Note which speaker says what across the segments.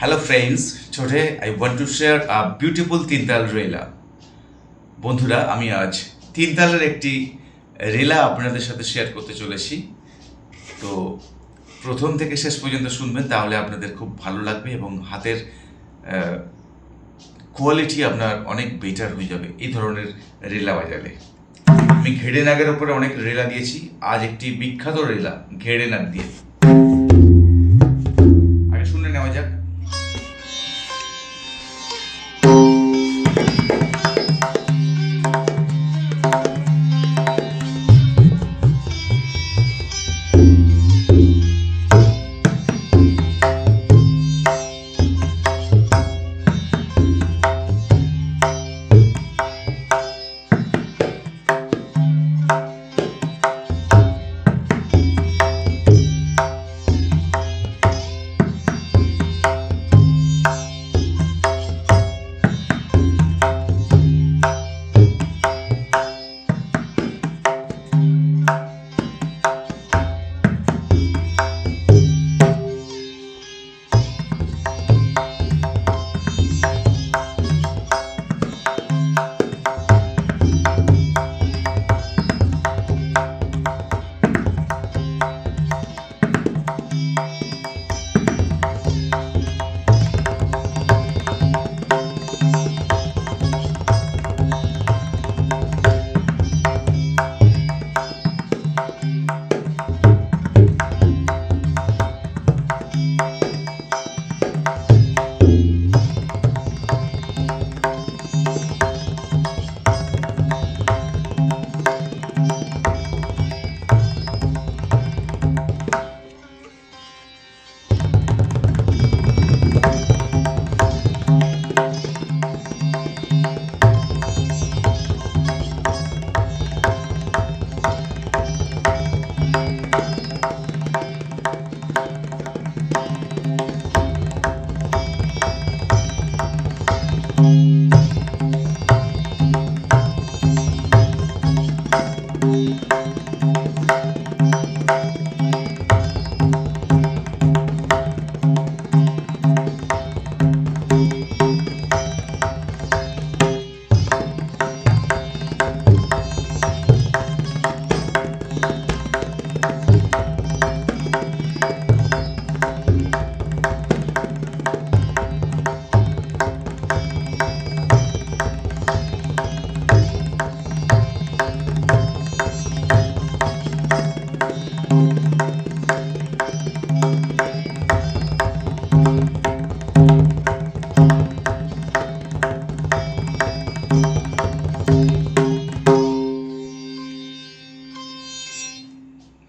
Speaker 1: Hello friends, today I want to share a beautiful তিনতাল রেলা বন্ধুরা আমি আজ তিনতালের একটি রেলা আপনাদের সাথে শেয়ার করতে চলেছি। তো প্রথম থেকে শেষ পর্যন্ত শুনবেন তাহলে আপনাদের খুব ভালো লাগবে এবং হাতের কোয়ালিটি আপনার অনেক বেটার হয়ে যাবে এই ধরনের রেলা বাজালে। আমি ঘেড়ে নাগের ওপরে অনেক রেলা দিয়েছি। আজ একটি বিখ্যাত রেলা ঘেড়ে নাগ দিয়ে।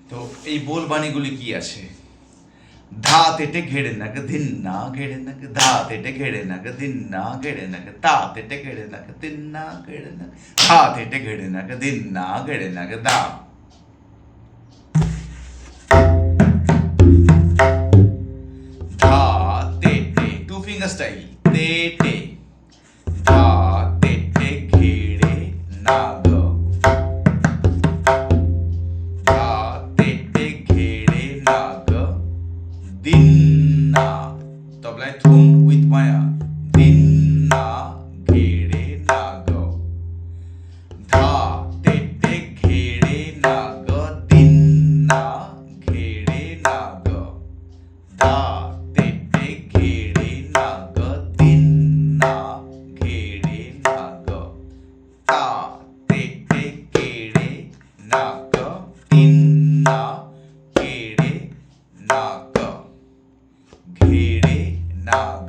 Speaker 1: তো এই বোল বাণীগুলি কি আছে? ধা তেটে ঘেড়ে নাক, ধিন না ঘেড়ে নাক ধা তেটে ঘেড়ে নাক, ধিন না ঘেড়ে নাক তা তেটে ঘেড়ে নাক না ঘেড়ে নাক ধা তেটে ঘেড়ে নাক দিন না ঘেড়ে নাক ধা টু ফিঙ্গার স্টাইল ঘেড়ে নাগ ঘেড়ে নাগ অ্যান্ড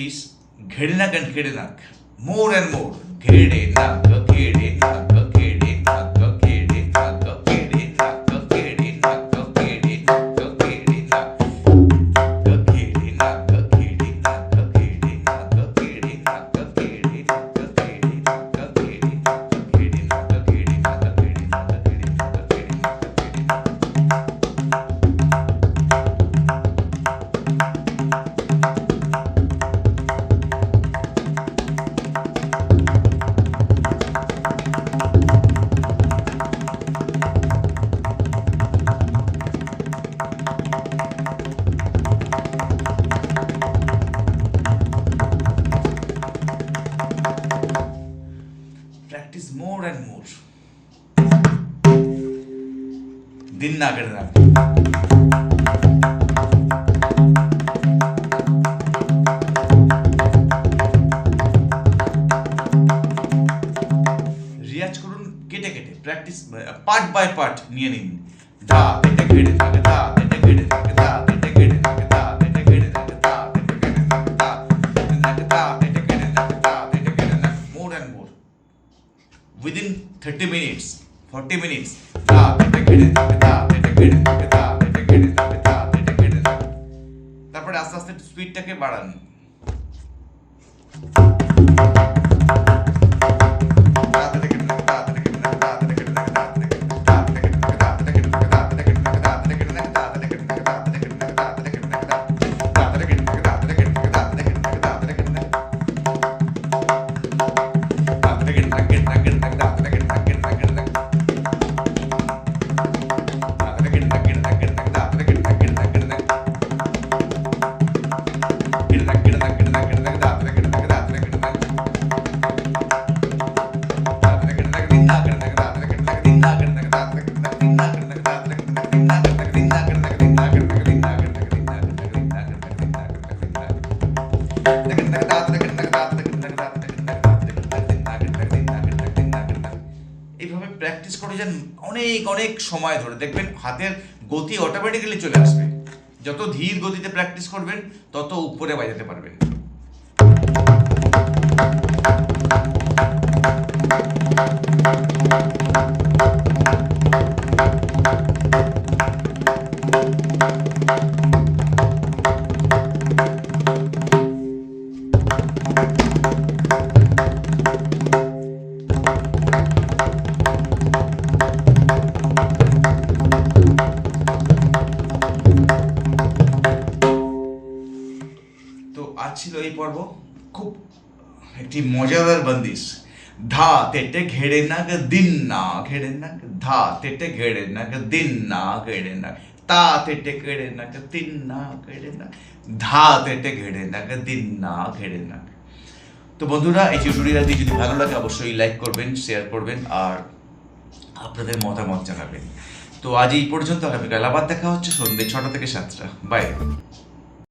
Speaker 1: be practice ঘেড়ে নাক and ঘেড়ে নাক more and more ঘেড়ে দিন না কেটে না রিয়াজ করুন কেটে কেটে প্র্যাকটিস পার্ট বাই পার্ট নিয়ে নিন ধা কেটে কেটে থাকে ধা কেটে কেটে থাকে ধা কেটে কেটে থাকে ধা কেটে কেটে থাকে ধা কেটে কেটে থাকে ধা থাকে ধা কেটে কেটে থাকে ধা কেটে কেটে থাকে more and more within 30 minutes 40 minutes তারপরে আস্তে আস্তে স্পিডটাকে বাড়ান। অনেক সময় ধরে, দেখবেন হাতের গতি অটোমেটিক্যালি চলে আসবে। যত ধীর গতিতে প্র্যাকটিস করবেন, তত উপরে বাজাতে পারবেন। তো ছিল এই পর্ব। খুব একটি মজাদার বন্দিশ। ধা তেটে ঘেড়ে না গে দিন না, ঘেড়ে না ধা তেটে ঘেড়ে না গে দিন না, ঘেড়ে না তা তেটে ঘেড়ে না গে দিন না, ঘেড়ে না ধা তেটে ঘেড়ে না গে দিন না, ঘেড়ে না তো বন্ধুরা, এই টিউটোরিয়ালটি যদি ভালো লাগে, অবশ্যই লাইক করবেন শেয়ার করবেন আর আপনাদের মতামত জানাবেন। তো আজ এই পর্যন্ত, আগামীকাল আবার দেখা হচ্ছে সন্ধ্যে ছটা থেকে সাতটা। বাই